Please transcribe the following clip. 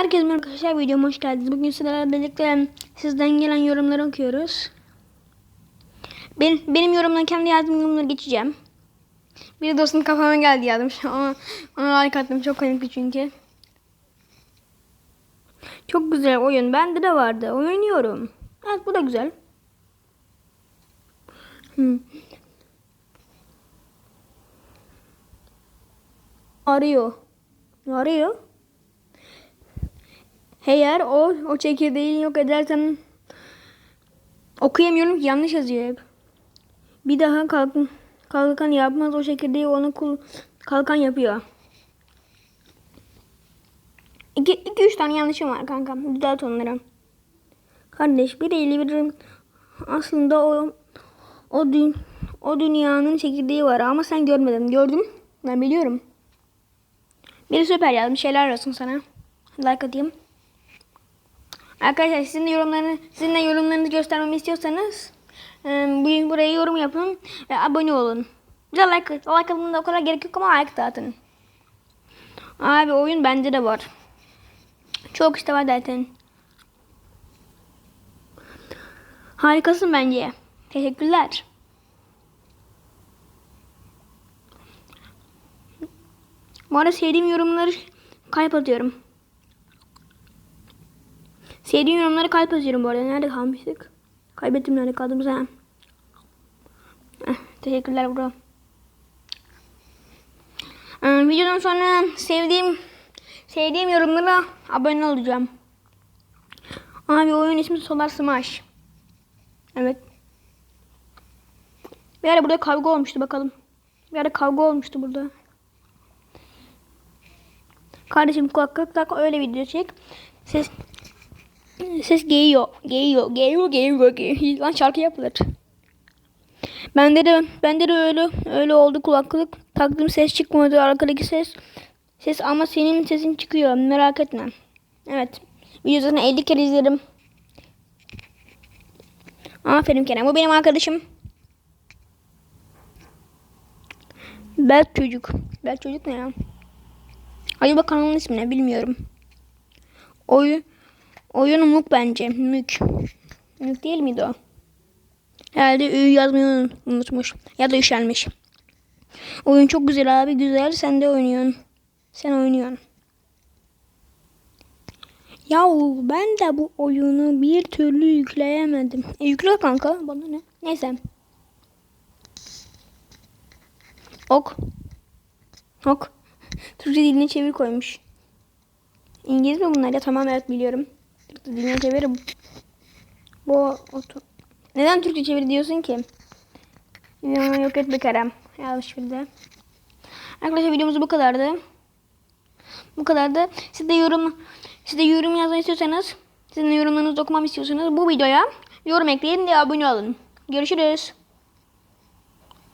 Herkese merhaba arkadaşlar videoma hoş geldiniz. Bugün sizlerle birlikte sizden gelen yorumları okuyoruz. Ben, benim yorumdan kendi yazdığım yorumları geçeceğim. Bir dostum kafama geldi yazmış ama ona like attım çok komikti çünkü. Çok güzel oyun. Bende de vardı. Oynuyorum. Evet bu da güzel. Hmm. Arıyor. Arıyor. Eğer o o çekirdeği yok edersen okuyamıyorum ki yanlış yazıyor hep. Bir daha kalkın kalkan yapmaz o çekirdeği onu kul kalkan yapıyor. İki, iki üç tane yanlışım var kanka. Düzelt onları. Kardeş bir eli bir aslında o o dün o dünyanın çekirdeği var ama sen görmedin. Gördüm. Ben biliyorum. Biri süper yazmış. Şeyler olsun sana. Like atayım. Arkadaşlar sizin de yorumlarını, sizin de yorumlarınızı göstermemi istiyorsanız e, bu- buraya yorum yapın ve abone olun. Bize like, like atmanıza o kadar gerek yok ama like de atın. Abi oyun bende de var. Çok işte var zaten. Harikasın bence. Teşekkürler. Bu arada sevdiğim yorumları kalp atıyorum. Sevdiğim yorumlara kalp atıyorum bu arada. Nerede kalmıştık? Kaybettim nerede kaldım sen. Eh, teşekkürler bro. Ee, videodan sonra sevdiğim sevdiğim yorumlara abone olacağım. Abi oyun ismi Solar Smash. Evet. Bir ara burada kavga olmuştu bakalım. Bir ara kavga olmuştu burada. Kardeşim kulaklıkla öyle video çek. Ses Ses geliyor. Geliyor. Geliyor. Geliyor. geliyor. Lan şarkı yapılır. Bende de bende de öyle öyle oldu kulaklık. Taktım ses çıkmadı arkadaki ses. Ses ama senin sesin çıkıyor. Merak etme. Evet. Videosunu 50 kere izledim. Aferin Kerem. Bu benim arkadaşım. Berk çocuk. Berk çocuk ne ya? Acaba kanalın ismi ne bilmiyorum. Oyun Oyun Mük bence. Mük. Mük değil miydi o? Herhalde Ü yazmayı unutmuş. Ya da üşenmiş. Oyun çok güzel abi. Güzel. Sen de oynuyorsun. Sen oynuyorsun. Yahu ben de bu oyunu bir türlü yükleyemedim. E, yükle kanka. Bana ne? Neyse. Ok. Ok. Türkçe diline çevir koymuş. İngiliz mi bunlar ya? Tamam evet biliyorum. Türkçe diline çevir. Bu oto. Neden Türkçe çevir diyorsun ki? Ya, yok et be Kerem. Yanlış bildi. Arkadaşlar videomuz bu kadardı. Bu kadardı. Siz de yorum siz de yorum yazmayı istiyorsanız sizin yorumlarınızı okumamı istiyorsanız bu videoya yorum ekleyin ve abone olun. Görüşürüz.